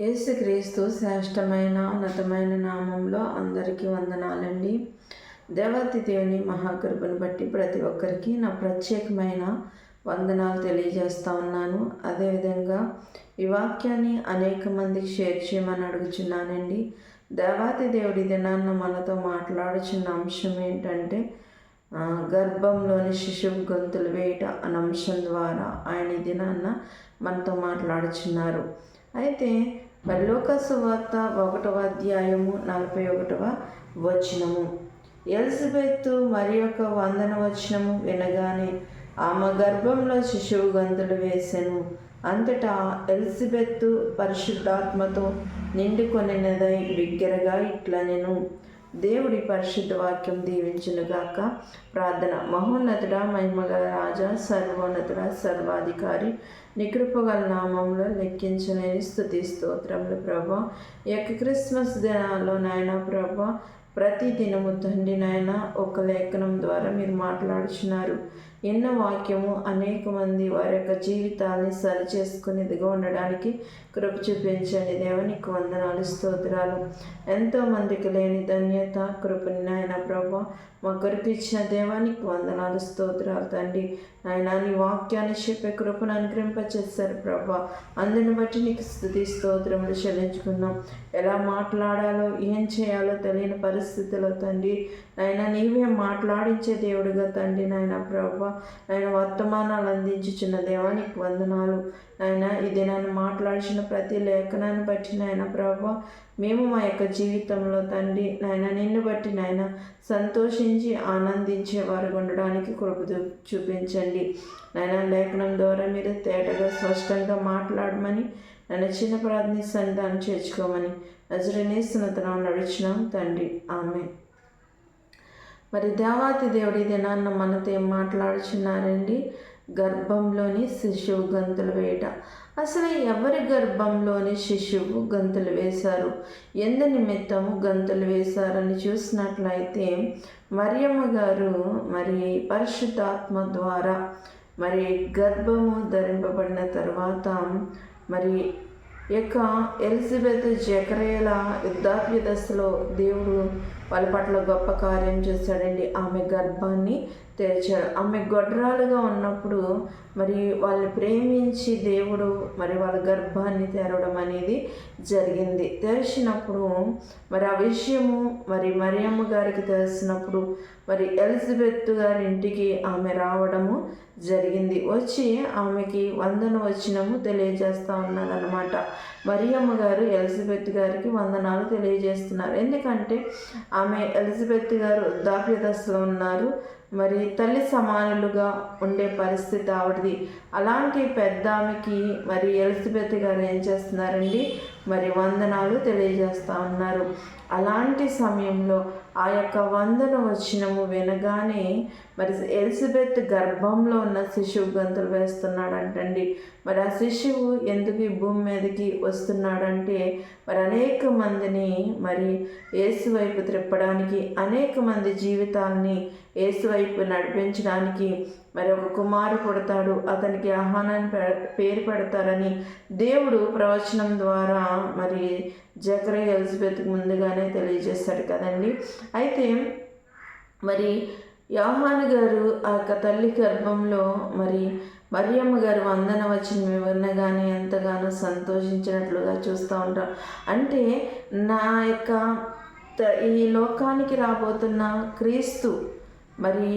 యేసుక్రీస్తు శ్రేష్టమైన ఉన్నతమైన నామంలో అందరికీ వందనాలండి. దేవతి దేవుని మహాకృపను బట్టి ప్రతి ఒక్కరికి నా ప్రత్యేకమైన వందనాలు తెలియజేస్తా ఉన్నాను. అదేవిధంగా ఈ వాక్యాన్ని అనేక మందికి షేర్ చేయమని అడుగుచున్నానండి. దేవాతి దేవుడి దినాన్న మనతో మాట్లాడుచున్న అంశం ఏంటంటే గర్భంలోని శిశువు గొంతులు వేయట అనే అంశం ద్వారా ఆయన దినాన్న మనతో మాట్లాడుచున్నారు. అయితే మరి సువార్త ఒకటవ అధ్యాయము నలభై ఒకటవ వచనము. ఎలిజబెత్ మరి యొక్క వందన వచనము వినగానే ఆమె గర్భంలో శిశువు గంతులు వేసెను. అంతటా ఎలిజబెత్ పరిశుద్ధాత్మతో నిండుకొనినదై బిగ్గరగా ఇట్లా నేను దేవుడి పరిశుద్ధ వాక్యం దీవించునుగాక ప్రార్థన. మహోన్నతుడ మహిమగల రాజా సర్వోన్నతుడ సర్వాధికారి నికృపగల నామంలో లెక్కించలేని స్థుతి స్తోత్రములు ప్రభా. యొక్క క్రిస్మస్ దినాల్లో నాయన ప్రభా ప్రతి దినము తండ్రి నాయన ఒక లేఖనం ద్వారా మీరు మాట్లాడుచున్నారు. ఎన్నో వాక్యము అనేక మంది వారి యొక్క జీవితాన్ని సరి చేసుకునేదిగా ఉండడానికి కృప చూపించండి. దేవునికి వందనాలు స్తోత్రాలు. ఎంతో మందికి లేని ధన్యత కృపని నాయన ప్రభా మా కొరకు ఇచ్చిన దేవానికి వందనాలు స్తోత్రాలు తండ్రి. నాయన నీ వాక్యాన్ని చెప్పే కృపను అనుగ్రహింపచేస్తారు ప్రభా. అందుని బట్టి నీకు స్థుతి స్తోత్రములు చెల్లించుకున్నాం. ఎలా మాట్లాడాలో ఏం చేయాలో తెలియని పరిస్థితిలో తండ్రి నాయన నీవే మాట్లాడించే దేవుడుగా తండ్రి నాయన ప్రభా నాయన వర్తమానాలు అందించుచున్న దేవానికి వందనాలు. నాయన ఇది నన్ను మాట్లాడిచిన ప్రతి లేఖనాన్ని బట్టి నాయన ప్రభా మేము మా యొక్క జీవితంలో తండ్రి నాయన నిన్ను బట్టి నాయన సంతోషించి ఆనందించే వారు ఉండడానికి కృప చూపించండి. నాయన లేఖనం ద్వారా మీరు తేటగా స్పష్టంగా మాట్లాడమని నన్ను చిన్న ప్రార్థిస్తాను దాన్ని చేర్చుకోమని నజరనేస్తున్నతనం నడిచినాం తండ్రి. ఆమె మరి దేవాతి దేవుడి దినాన్న మనతో ఏం మాట్లాడుచున్నారండి? గర్భంలోని శిశువు గంతులు వేయట. అసలు ఎవరి గర్భంలోని శిశువు గంతులు వేశారు? ఎందు నిమిత్తము గంతులు వేశారని చూసినట్లయితే మరియమ్మ గారు మరి పరిశుద్ధాత్మ ద్వారా మరి గర్భము ధరింపబడిన తర్వాత మరి యొక్క ఎలిజబెత్ జకరేల వృద్ధాప్య దశలో దేవుడు వాళ్ళ పట్ల గొప్ప కార్యం చేశాడండి. ఆమె గర్భాన్ని తెరిచాడు. ఆమె గొడ్రాలుగా ఉన్నప్పుడు మరి వాళ్ళని ప్రేమించి దేవుడు మరి వాళ్ళ గర్భాన్ని తెరవడం అనేది జరిగింది. తెరిచినప్పుడు మరి ఆ విషయము మరి మరియమ్మ గారికి తెలిసినప్పుడు మరి ఎలిజబెత్ గారి ఇంటికి ఆమె రావడము జరిగింది. వచ్చి ఆమెకి వందన వచ్చినము తెలియజేస్తూ ఉన్నారనమాట మరియమ్మ గారు ఎలిజబెత్ గారికి వందనాలు తెలియజేస్తున్నారు. ఎందుకంటే ఆమె ఎలిజబెత్ గారు వృద్ధాప్య ఉన్నారు. మరి తల్లి సమానులుగా ఉండే పరిస్థితి ఆవిడది. అలాంటి పెద్ద ఆమెకి మరి ఎలిజబెత్ గారు ఏం చేస్తున్నారండి? మరి వందనాలు తెలియజేస్తూ ఉన్నారు. అలాంటి సమయంలో ఆ యొక్క వందన వచనము వినగానే మరి ఎలిజబెత్ గర్భంలో ఉన్న శిశువు గంతులు వేస్తున్నాడంటండి. మరి ఆ శిశువు ఎందుకు ఈ భూమి మీదకి వస్తున్నాడంటే మరి అనేక మందిని మరి ఏసువైపు వైపు త్రిప్పడానికి అనేక మంది జీవితాల్ని ఏసువైపు వైపు నడిపించడానికి మరి ఒక కుమారు పుడతాడు అతనికి ఆహ్వానాన్ని పేరు పెడతారని దేవుడు ప్రవచనం ద్వారా మరి జకర ఎలిజబెత్కి ముందుగానే తెలియజేశాడు కదండి. అయితే మరి యోహాన్ గారు ఆ యొక్క తల్లి గర్భంలో మరి మరియమ్మ గారు వందన వచ్చిన వివరణగానే ఎంతగానో సంతోషించినట్లుగా చూస్తూ ఉంటాం. అంటే నా యొక్క ఈ లోకానికి రాబోతున్న క్రీస్తు మరి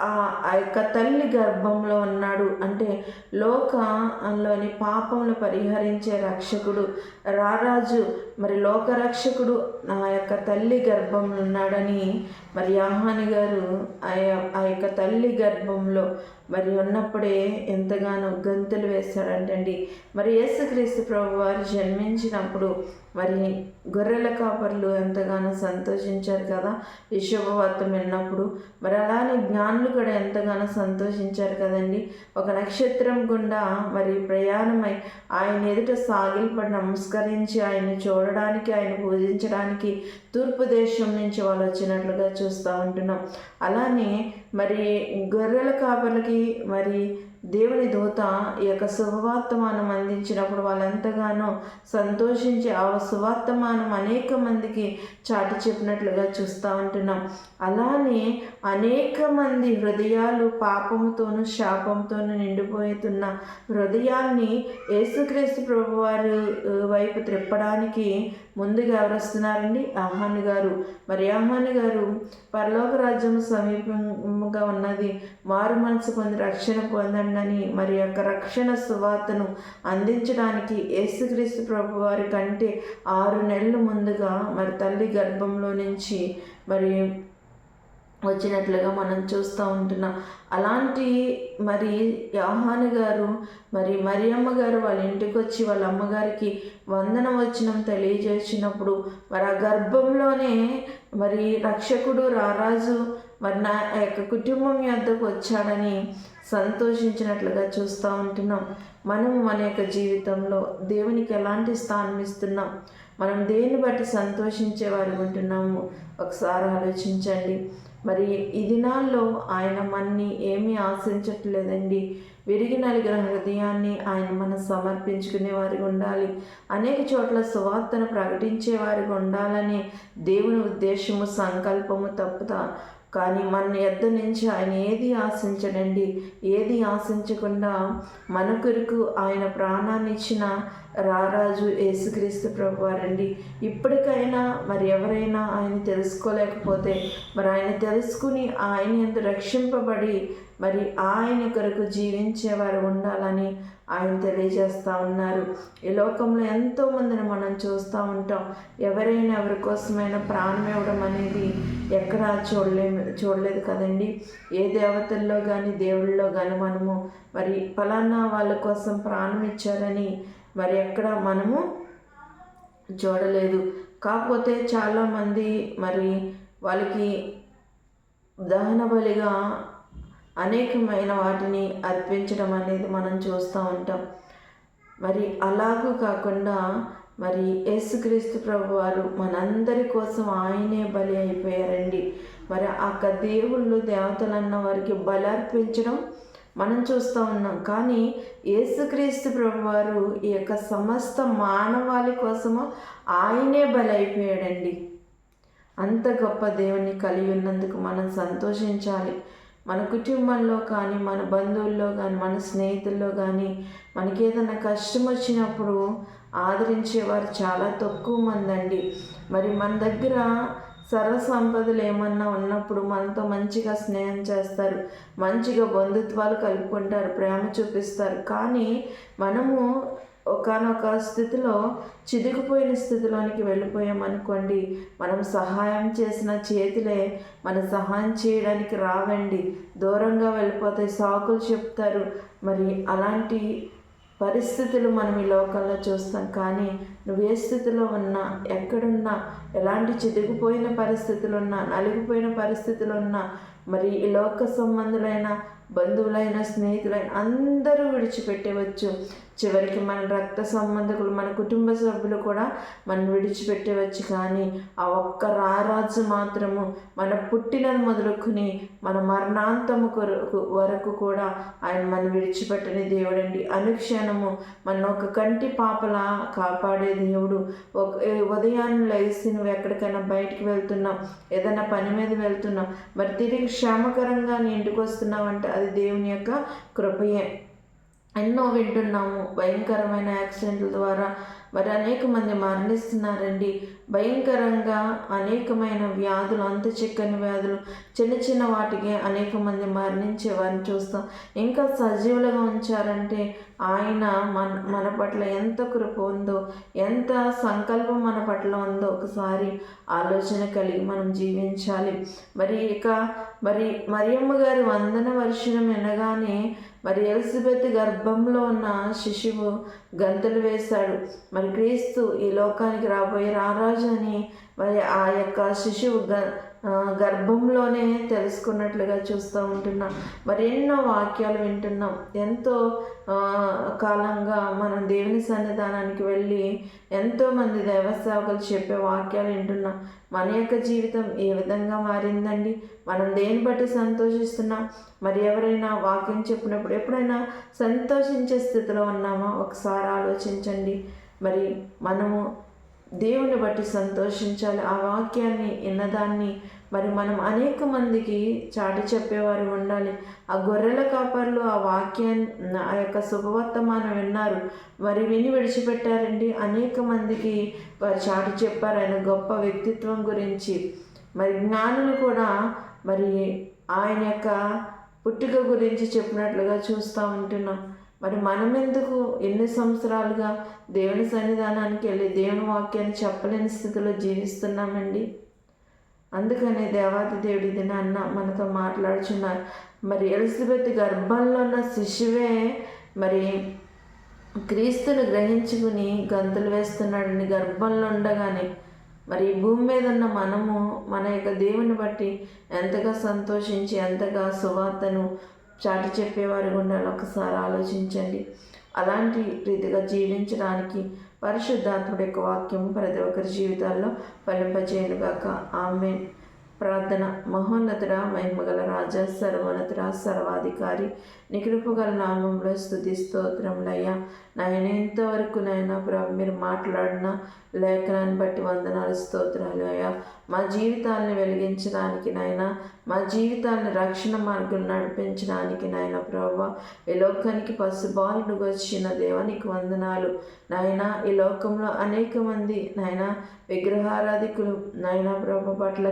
ఆ ఆ యొక్క తల్లి గర్భంలో ఉన్నాడు. అంటే లోకంలోని పాపములు పరిహరించే రక్షకుడు రారాజు. మరి లోక రక్షకుడు నా యొక్క తల్లి గర్భంలో ఉన్నాడని మరి యాహాని గారు ఆ యొక్క తల్లి గర్భంలో మరి ఉన్నప్పుడే ఎంతగానో గంతులు వేశాడంటండి మరి యేసుక్రీస్తు ప్రభు వారు జన్మించినప్పుడు మరి గొర్రెల కాపర్లు ఎంతగానో సంతోషించారు కదా. ఈ శుభవార్త విన్నప్పుడు మరి అలానే జ్ఞానులు కూడా ఎంతగానో సంతోషించారు కదండి. ఒక నక్షత్రం గుండా మరి ప్రయాణమై ఆయన ఎదుట సాగిలపడి నమస్కరించి ఆయన్ని చూడడానికి ఆయన పూజించడానికి తూర్పు దేశం నుంచి వాళ్ళు వచ్చినట్లుగా చూస్తూ ఉంటున్నాం. అలానే మరి గొర్రెల కాపర్లకి మరి దేవుని దూత ఈ యొక్క శుభవార్తమానం అందించినప్పుడు వాళ్ళెంతగానో సంతోషించి ఆ శుభవార్తమానం అనేక మందికి చాటి చెప్పినట్లుగా చూస్తూ ఉంటున్నాం. అలానే అనేక మంది హృదయాలు పాపంతోనూ శాపంతోనూ నిండిపోతున్న హృదయాన్ని యేసుక్రీస్తు ప్రభువారి వైపు త్రిప్పడానికి ముందుగా ఎవరు వస్తున్నారండి ఆహాని గారు. మరి ఆహాని గారు పరలోక రాజ్యం సమీపంగా ఉన్నది. మారు మనసు పొంది రక్షణ పొందండి అని మరి యొక్క రక్షణ సువార్తను అందించడానికి యేసుక్రీస్తు ప్రభు వారి కంటే ఆరు నెలలు ముందుగా మరి తల్లి గర్భంలో నుంచి మరి వచ్చినట్లుగా మనం చూస్తూ ఉంటున్నాం. అలాంటి మరి యాహాను గారు మరి మరియమ్మ గారు వాళ్ళ ఇంటికి వచ్చి వాళ్ళ అమ్మగారికి వందన వచనం తెలియజేసినప్పుడు మరి ఆ గర్భంలోనే మరి రక్షకుడు రారాజు మరి నా యొక్క కుటుంబం యొద్దకు వచ్చాడని సంతోషించినట్లుగా చూస్తూ ఉంటున్నాం. మనం మన యొక్క జీవితంలో దేవునికి ఎలాంటి స్థానం ఇస్తున్నాం? మనం దేన్ని బట్టి సంతోషించే వారు ఉంటున్నాము? ఒకసారి ఆలోచించండి. మరి ఈ దినాల్లో ఆయన మన్ని ఏమీ ఆశించట్లేదండి. విరిగి నలిగిన హృదయాన్ని ఆయన మనం సమర్పించుకునే వారికి ఉండాలి. అనేక చోట్ల సువార్తను ప్రకటించే వారికి ఉండాలని దేవుని ఉద్దేశము సంకల్పము తప్పుతా కానీ మన ఎద్ద నుంచి ఆయన ఏది ఆశించడండి? ఏది ఆశించకుండా మన కొరకు ఆయన ప్రాణాన్ని ఇచ్చిన రారాజు యేసుక్రీస్తు ప్రభు వారండి ఇప్పటికైనా మరి ఎవరైనా ఆయన తెలుసుకోలేకపోతే మరి ఆయన తెలుసుకుని ఆయన ఎందు రక్షింపబడి మరి ఆయన కొరకు జీవించేవారు ఉండాలని ఆయన తెలియజేస్తూ ఉన్నారు. ఈ లోకంలో ఎంతోమందిని మనం చూస్తూ ఉంటాం. ఎవరైనా ఎవరి కోసమైనా ప్రాణం ఇవ్వడం అనేది ఎక్కడా చూడలే చూడలేదు కదండి. ఏ దేవతల్లో కానీ దేవుళ్ళలో కానీ మనము మరి ఫలానా వాళ్ళ కోసం ప్రాణం ఇచ్చారని మరి ఎక్కడ మనము చూడలేదు. కాకపోతే చాలామంది మరి వాళ్ళకి దహన బలిగా అనేకమైన వాటిని అర్పించడం అనేది మనం చూస్తూ ఉంటాం. మరి అలాగూ కాకుండా మరి యేసుక్రీస్తు ప్రభు వారు మనందరి కోసం ఆయనే బలి అయిపోయారండి. మరి ఆ దేవుళ్ళు దేవతలన్న వారికి బలి అర్పించడం మనం చూస్తూ ఉన్నాం. కానీ యేసుక్రీస్తు ప్రభు వారు ఈ యొక్క సమస్త మానవాళి కోసము ఆయనే బలైపోయాడండి. అంత గొప్ప దేవుని కలిగి ఉన్నందుకు మనం సంతోషించాలి. మన కుటుంబంలో కానీ మన బంధువుల్లో కానీ మన స్నేహితుల్లో కానీ మనకి ఏదైనా కష్టం వచ్చినప్పుడు ఆదరించేవారు చాలా తక్కువ మంది అండి మరి మన దగ్గర సర్వ సంపదలు ఏమన్నా ఉన్నప్పుడు మనతో మంచిగా స్నేహం చేస్తారు. మంచిగా బంధుత్వాలు కలుపుకుంటారు. ప్రేమ చూపిస్తారు. కానీ మనము ఒకనొక స్థితిలో చిదిగిపోయిన స్థితిలోనికి వెళ్ళిపోయామనుకోండి మనం సహాయం చేసిన చేతులే మన సహాయం చేయడానికి రావండి. దూరంగా వెళ్ళిపోతాయి సాకులు చెప్తారు. మరి అలాంటి పరిస్థితులు మనం ఈ లోకంలో చూస్తాం. కానీ నువ్వు ఏ స్థితిలో ఉన్నా ఎక్కడున్నా ఎలాంటి చిదిగిపోయిన పరిస్థితులు ఉన్నా నలిగిపోయిన పరిస్థితులు ఉన్నా మరి ఈ లోక సంబంధులైన బంధువులైన స్నేహితులైన అందరూ విడిచిపెట్టవచ్చు. చివరికి మన రక్త సంబంధకులు మన కుటుంబ సభ్యులు కూడా మనం విడిచిపెట్టవచ్చు కానీ ఆ ఒక్క రారాజు మాత్రము మన పుట్టినను మొదలుకొని మన మరణాంతము కొరకు వరకు కూడా ఆయన మనం విడిచిపెట్టని దేవుడండి. అనుక్షణము మన ఒక కంటి పాపలా కాపాడే దేవుడు. ఒక ఉదయాన్నే లేచి నువ్వు ఎక్కడికైనా బయటికి వెళ్తున్నావు ఏదైనా పని మీద వెళ్తున్నావు మరి తిరిగి క్షేమకరంగా నీ ఇంటికి వస్తున్నావంటే అది దేవుని యొక్క కృపయే. ఎన్నో వింటున్నాము. భయంకరమైన యాక్సిడెంట్ల ద్వారా మరి అనేక మంది మరణిస్తున్నారండి. భయంకరంగా అనేకమైన వ్యాధులు అంత చిక్కని వ్యాధులు చిన్న చిన్న వాటికి అనేక మంది మరణించే వారిని చూస్తాం. ఇంకా సజీవులుగా ఉంచారంటే ఆయన మన మన పట్ల ఎంత కృప ఉందో ఎంత సంకల్పం మన పట్ల ఉందో ఒకసారి ఆలోచన కలిగి మనం జీవించాలి. మరి ఇక మరి మరియమ్మ గారి వందన వర్షం వినగానే మరి ఎలిజబెత్ గర్భంలో ఉన్న శిశువు గంతులు వేశాడు మరి క్రీస్తు ఈ లోకానికి రాబోయే రారాజు అని మరి ఆ యొక్క శిశువు గ గర్భంలోనే తెలుసుకున్నట్లుగా చూస్తూ ఉంటున్నాం. మరి ఎన్నో వాక్యాలు వింటున్నాం. ఎంతో కాలంగా మనం దేవుని సన్నిధానానికి వెళ్ళి ఎంతోమంది దైవ సేవకులు చెప్పే వాక్యాలు వింటున్నాం. మన యొక్క జీవితం ఏ విధంగా మారిందండి? మనం దేని బట్టి సంతోషిస్తున్నాం? మరి ఎవరైనా వాక్యం చెప్పినప్పుడు ఎప్పుడైనా సంతోషించే స్థితిలో ఉన్నామా? ఒకసారి ఆలోచించండి. మరి మనము దేవుని బట్టి సంతోషించాలి. ఆ వాక్యాన్ని విన్నదాన్ని మరి మనం అనేక మందికి చాటి చెప్పేవారు ఉండాలి. ఆ గొర్రెల కాపర్లు ఆ వాక్యాన్ని ఆ యొక్క శుభవర్తమానం విన్నారు. మరి విని విడిచిపెట్టారండి. అనేక మందికి వారు చాటి చెప్పారు. ఆయన గొప్ప వ్యక్తిత్వం గురించి. మరి జ్ఞానులు కూడా మరి ఆయన యొక్క పుట్టుక గురించి చెప్పినట్లుగా చూస్తూ ఉంటున్నాం. మరి మనం ఎందుకు ఎన్ని సంవత్సరాలుగా దేవుని సన్నిధానానికి వెళ్ళి దేవుని వాక్యాన్ని చెప్పలేని స్థితిలో జీవిస్తున్నామండి? అందుకనే దేవాది దేవుడి దినాన్న మనతో మాట్లాడుచున్నారు. మరి ఎలిజబెత్ గర్భంలో ఉన్న శిశువే మరి క్రీస్తుని గ్రహించుకుని గంతులు వేస్తున్నాడని గర్భంలో ఉండగానే మరి భూమి మీద ఉన్న మనము మన యొక్క దేవుని బట్టి ఎంతగా సంతోషించి ఎంతగా సువార్తను చాటి చెప్పేవారు ఉండాలి ఒకసారి ఆలోచించండి. అలాంటి రీతిగా జీవించడానికి పరిశుద్ధాత్ముడి యొక్క వాక్యము ప్రతి ఒక్కరి జీవితాల్లో ఫలింపజేయనుగాక ఆమె ప్రార్థన. మహోన్నతుడ మహిమగల రాజా సర్వోన్నతుడ సర్వాధికారి నికృపగల నామంలో స్థుతి స్తోత్రములయ్యా. నాయన ఇంతవరకు నాయన ప్రభు మీరు మాట్లాడిన లేఖనాన్ని బట్టి వందనాలు స్తోత్రాలు అయ్యా. మా జీవితాలను వెలిగించడానికి నాయన మా జీవితాలను రక్షణ మార్గం నడిపించడానికి నాయన ప్రభు ఈ లోకానికి పసుబాలుడు వచ్చిన దేవానికి వందనాలు. నాయన ఈ లోకంలో అనేక మంది నాయన విగ్రహారాధికులు నాయన ప్రభు పట్ల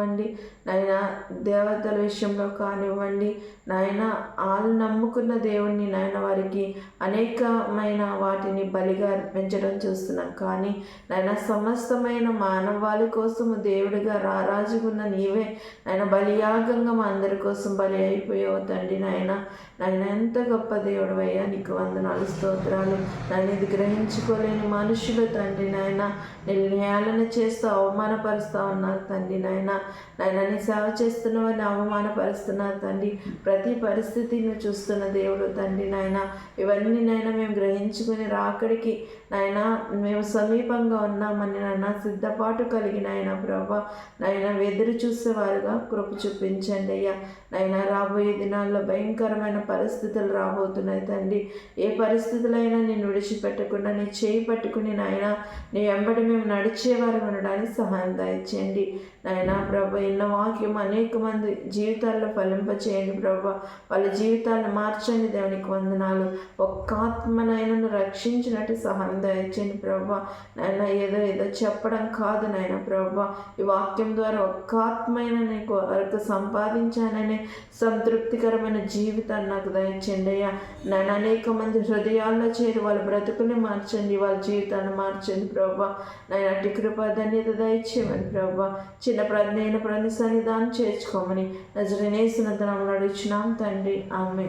కానివ్వండి నాయన దేవతల విషయంలో కానివ్వండి నాయన వాళ్ళు నమ్ముకున్న దేవుణ్ణి నాయన వారికి అనేకమైన వాటిని బలిగా అర్పించడం చూస్తున్నాం. కానీ నాయన సమస్తమైన మానవాళి కోసము దేవుడిగా రారాజుకున్న నీవే నాయన బలియాగంగా మా అందరి కోసం బలి అయిపోయావు తండ్రి నాయన. నాయన ఎంత గొప్ప దేవుడు అయ్యా నీకు వందనాలు స్తోత్రాలు. నన్ను ఇది గ్రహించుకోలేని మనుషులు తండ్రి నాయన. నేను చేస్తూ అవమానపరుస్తూ ఉన్నారు తండ్రి నాయన. నాయన నీ సేవ చేస్తున్న వారిని అవమానపరుస్తున్నారు తండ్రి. ప్రతి పరిస్థితిని చూస్తున్న దేవుడు తండ్రి నాయన. ఇవన్నీ నాయన మేము గ్రహించుకుని రాకడికి నాయన మేము సమీపంగా ఉన్నామని నాయన సిద్ధపాటు కలిగిన ఆయన ప్రభా. నాయన ఎదురు చూసేవారుగా కృప చూపించండి అయ్యా. నాయన రాబోయే దినాల్లో భయంకరమైన పరిస్థితులు రాబోతున్నాయి తండ్రి. ఏ పరిస్థితులైనా నేను విడిచిపెట్టకుండా నీ చేయి పట్టుకుని నాయన నీ వెంబడి మేము నడిచేవారు ఉండడానికి సహాయం దయచేయండి. నాయన ప్రభా ఇన్న వాక్యం అనేక మంది జీవితాల్లో ఫలింపచేయండి ప్రభా. వాళ్ళ జీవితాలను మార్చండి దేవునికి వందనాలు. ఒక్క ఆత్మనైనను రక్షించినట్టు సహాయం దయచేయండి ప్రభా. నాయన ఏదో ఏదో చెప్పడం కాదు నాయన ప్రభా. ఈ వాక్యం ద్వారా ఒక్క ఆత్మైన నీకు వరకు సంపాదించాననే సంతృప్తికరమైన జీవితాన్ని నాకు దయచండి అయ్యా. నేను అనేక మంది హృదయాల్లో చేరి వాళ్ళ బ్రతుకుని మార్చండి వాళ్ళ జీవితాన్ని మార్చండి ప్రభా. నేను అటు కృప ధన్యత దయచేయమని ప్రభా. చిన్న ప్రజ్ఞైన ప్రతి సన్నిధానం చేర్చుకోమని. నజరనేసిన తనములు అడుగుచున్నాం తండ్రి. ఆమె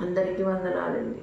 అందరికీ వందనాలండి.